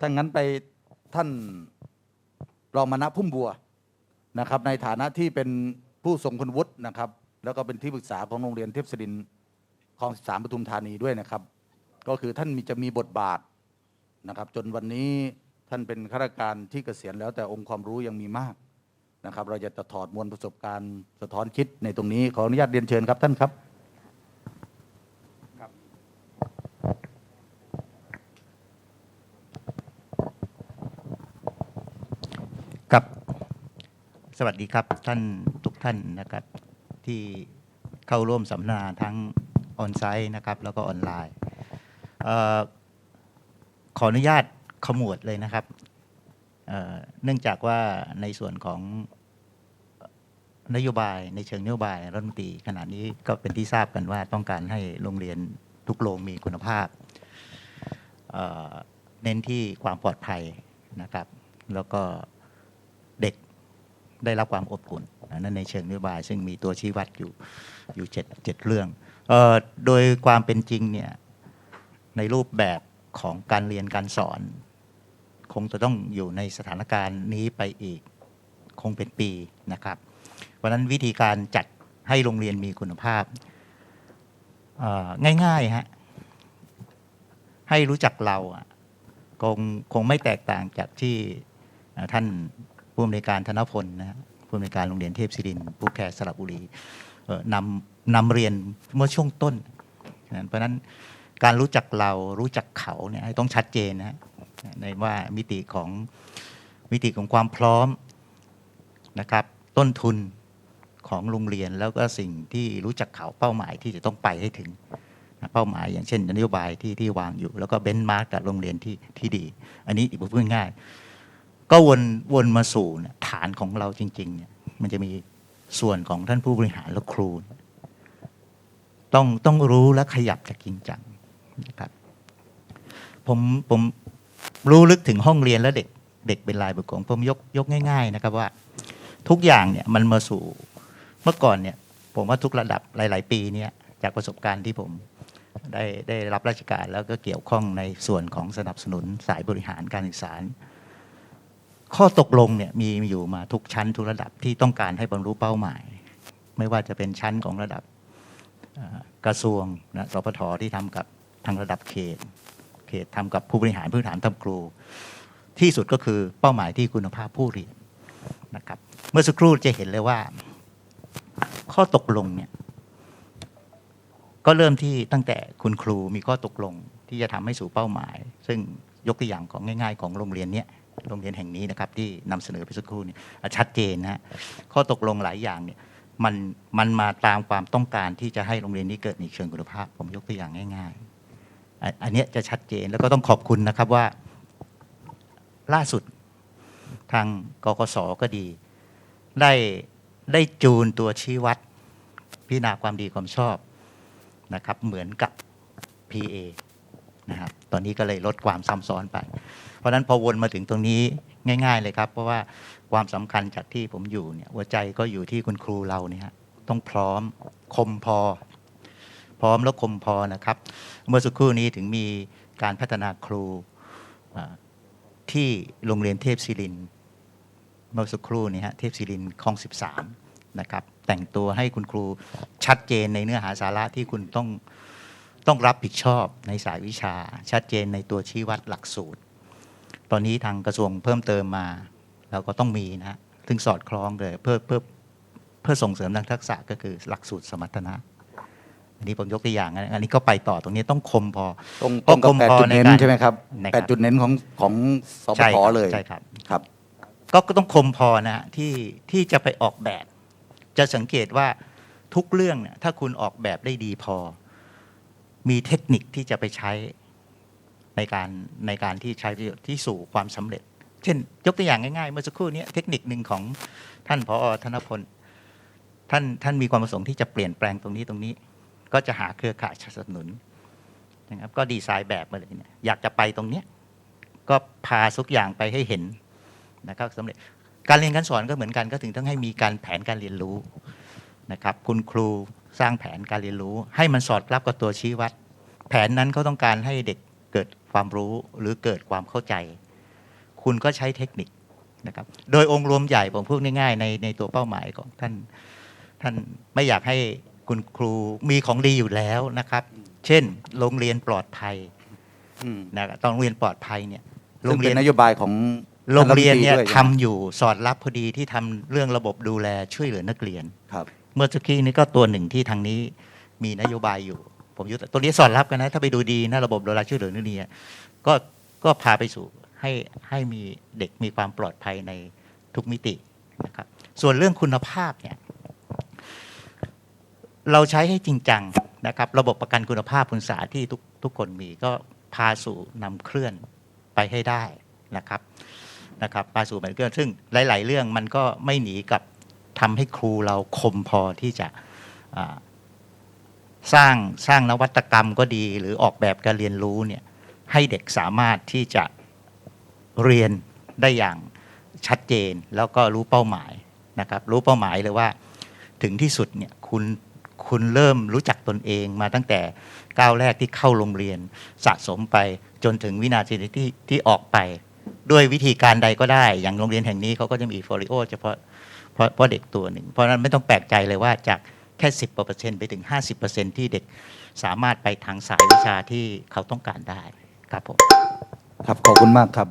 ถ้างั้นไปท่านรองมานะพุ่มบัวนะครับ ในฐานะที่เป็นผู้ทรงคุณวุฒินะครับ แล้วก็เป็นที่ปรึกษาของโรงเรียนเทพศรินคลอง13ปทุมธานีด้วยนะครับ ก็คือท่านมีจะมีบทบาทนะครับ จนวันนี้ท่านเป็นข้าราชการที่เกษียณแล้วแต่องค์ความรู้ยังมีมากนะครับ เราจะถอดมวลประสบการณ์สะท้อนคิดในตรงนี้ขออนุญาตเรียนเชิญครับท่านครับ สวัสดีครับท่านทุกท่านนะครับ ที่เข้าร่วมสัมมนาทั้งออนไซต์นะครับ แล้วก็ออนไลน์ขออนุญาตขมวดเลยนะครับเเนื่องจากว่าในส่วนของนโยบายในเชิงนโยบายรัฐมนตรีขณะนี้ก็เป็นที่ทราบกันว่าต้องการให้โรงเรียนทุกโรงมีคุณภาพเเน้นที่ความปลอดภัยนะครับ แล้วก็เด็ก ได้รับความอบอุ่นนั่นในเชิงนโยบาย ซึ่งมีตัวชี้วัดอยู่อยู่เจ็ดเจ็ดเรื่องออโดยความเป็นจริงเนี่ยในรูปแบบของการเรียนการสอน คงจะต้องอยู่ในสถานการณ์นี้ไปอีกคงเป็นปีนะครับ เพราะนั้นวิธีการจัดให้โรงเรียนมีคุณภาพง่ายๆฮะให้รู้จักเราคงคงไม่แตกต่างจากที่ท่าน ผู้อำนวยการธนพลนะผู้อำนวยการโรงเรียนเทพศิรินทร์ผู้แคร์สระบุรีนำนำเรียนเมื่อช่วงต้น เพราะฉะนั้นการรู้จักเรารู้จักเขาเนี่ยต้องชัดเจนนะในว่ามิติของมิติของความพร้อมนะครับ ต้นทุนของโรงเรียนแล้วก็สิ่งที่รู้จักเขาเป้าหมายที่จะต้องไปให้ถึงเป้าหมายอย่างเช่นนโยบายที่ที่วางอยู่ แล้วก็เบนซ์มาร์กกับโรงเรียนที่ที่ดี อันนี้อีกพูดง่าย ก็วนวนมาสู่ฐานของเราจริง ๆ เนี่ย มันจะมีส่วนของท่านผู้บริหารและครู ต้องต้องรู้และขยับจากจริงจังนะครับผมผมรู้ลึกถึงห้องเรียนและเด็กเด็กเป็นรายบุคคลผมยกยกง่าย ๆ นะครับว่า ทุกอย่างเนี่ยมันมาสู่เมื่อก่อนเนี่ย ผมว่าทุกระดับหลาย ๆ ปีเนี่ยจากประสบการณ์ที่ผมได้ได้รับราชการแล้วก็เกี่ยวข้องในส่วนของสนับสนุนสายบริหารการศึกษา ข้อตกลงเนี่ยมีอยู่มาทุกชั้นทุกระดับที่ต้องการให้บรรลุเป้าหมาย ไม่ว่าจะเป็นชั้นของระดับกระทรวงนะสพทที่ทำกับทางระดับเขต เขตทำกับผู้บริหารพื้นฐานทำครู ที่สุดก็คือเป้าหมายที่คุณภาพผู้เรียนนะครับ เมื่อสักครู่จะเห็นเลยว่า ข้อตกลงเนี่ยก็เริ่มที่ตั้งแต่คุณครูมีข้อตกลงที่จะทำให้สู่เป้าหมาย ซึ่งยกตัวอย่างของง่าย ๆ ของโรงเรียนเนี้ย โรงเรียนแห่งนี้นะครับที่นำเสนอไปสักครู่นี่ชัดเจนนะฮะข้อตกลงหลายอย่างเนี่ยมันมันมาตามความต้องการที่จะให้โรงเรียนนี้เกิดในเชิงคุณภาพ ผมยกตัวอย่างง่ายๆ อันนี้จะชัดเจนแล้วก็ต้องขอบคุณนะครับว่า ล่าสุดทางกกสก็ดี ได้ได้จูนตัวชี้วัด พิจารณาความดีความชอบนะครับ เหมือนกับ PA นะครับตอนนี้ก็เลยลดความซ้ำซ้อนไป เพราะนั้นพอวนมาถึงตรงนี้ง่าย ๆ เลยครับ เพราะว่าความสำคัญจากที่ผมอยู่เนี่ยหัวใจก็อยู่ที่คุณครูเราเนี่ยต้องพร้อมคมพอ พร้อมแล้วคมพอนะครับ เมื่อสักครู่นี้ถึงมีการพัฒนาครูที่โรงเรียนเทพศิรินเมื่อสักครู่นี้ฮะเทพศิรินคลอง 13 นะครับ แต่งตัวให้คุณครูชัดเจนในเนื้อหาสาระที่คุณต้องต้องรับผิดชอบในสายวิชา ชัดเจนในตัวชี้วัดหลักสูตร ตอนนี้ทางกระทรวงเพิ่มเติมมาเราก็ต้องมีนะฮะซึ่งสอดคล้องเลยเพื่อเพื่อเพื่อส่งเสริมทางทักษะก็คือหลักสูตรสมรรถนะอันนี้ผมยกตัวอย่างนะอันนี้ก็ไปต่อตรงนี้ต้องคมพอตรงตรงกับคมแปดพอจุดเน้นในการใช่ไหมครับนะครับแปดจุดเน้นของของสปใช่ทครับเลยใช่ครับครับ ก็ก็ต้องคมพอนะฮะที่ที่จะไปออกแบบ จะสังเกตว่าทุกเรื่องเนี่ยถ้าคุณออกแบบได้ดีพอ มีเทคนิคที่จะไปใช้ ในการในการที่ใช้ประโยชน์ที่สู่ความสำเร็จ เช่น ยกตัวอย่างง่ายๆ เมื่อสักครู่นี้เทคนิคหนึ่งของท่านพอธนพลท่านท่านมีความประสงค์ที่จะเปลี่ยนแปลงตรงนี้ตรงนี้ ก็จะหาเครือข่ายสนับสนุนนะครับก็ดีไซน์แบบมาเลยเนี่ยอยากจะไปตรงเนี้ยก็พาทุกอย่างไปให้เห็นนะครับสำเร็จการเรียนการสอนก็เหมือนกันก็ถึงต้องให้มีการแผนการเรียนรู้นะครับคุณครูสร้างแผนการเรียนรู้ ให้มันสอดรับกับตัวชี้วัด แผนนั้นเขาต้องการให้เด็ก ความรู้หรือเกิดความเข้าใจ คุณก็ใช้เทคนิคนะครับ โดยองค์รวมใหญ่ผมพูดง่ายๆในในตัวเป้าหมายของท่านท่านไม่อยากให้คุณครูมีของดีอยู่แล้วนะครับ เช่น โรงเรียนปลอดภัยอืมนะครับต้องโรงเรียนปลอดภัยเนี่ยโรซึ่งงเป็เรียนนนโยบายของโรงเรียนเนี่ยท่าทำอยู่สอดรับพอดีที่ทำเรื่องระบบดูแลช่วยเหลือนักเรียนครับ เมื่อสักครู่นี้ก็ตัวหนึ่งที่ทางนี้มีนโยบายอยู่ ผมยุทตัวนี้สอดรับกันนะ ถ้าไปดูดีนะระบบดูแลช่วยเหลือนักเรียนก็ก็พาไปสู่ให้ให้มีเด็กมีความปลอดภัยในทุกมิตินะครับ ส่วนเรื่องคุณภาพเนี่ยเราใช้ให้จริงจังนะครับ ระบบประกันคุณภาพคุณสาที่ทุกทุกคนมีก็พาสู่นำเคลื่อนไปให้ได้นะครับนะครับพาสู่นำเคลื่อนซึ่งหลาย ๆ เรื่องมันก็ไม่หนีกับทำให้ครูเราคมพอที่จะ สร้างสร้างนวัตกรรมก็ดี หรือออกแบบการเรียนรู้เนี่ยให้เด็กสามารถที่จะเรียนได้อย่างชัดเจนแล้วก็รู้เป้าหมายนะครับรู้เป้าหมายเลยว่า ถึงที่สุดเนี่ยคุณคุณเริ่มรู้จักตนเองมาตั้งแต่ก้าวแรกที่เข้าโรงเรียนสะสมไปจนถึงวินาทีที่ที่ออกไป ด้วยวิธีการใดก็ได้ อย่างโรงเรียนแห่งนี้เขาก็จะมีโฟอริโอเฉพาะเพราะเด็กตัวหนึ่ง เพราะนั้นไม่ต้องแปลกใจเลยว่าจาก แค่ 10เปอร์เซ็นต์ไปถึง 50เปอร์เซ็นต์ที่เด็กสามารถไปทางสายวิชาที่เขาต้องการได้ครับผมครับขอบคุณมากครับ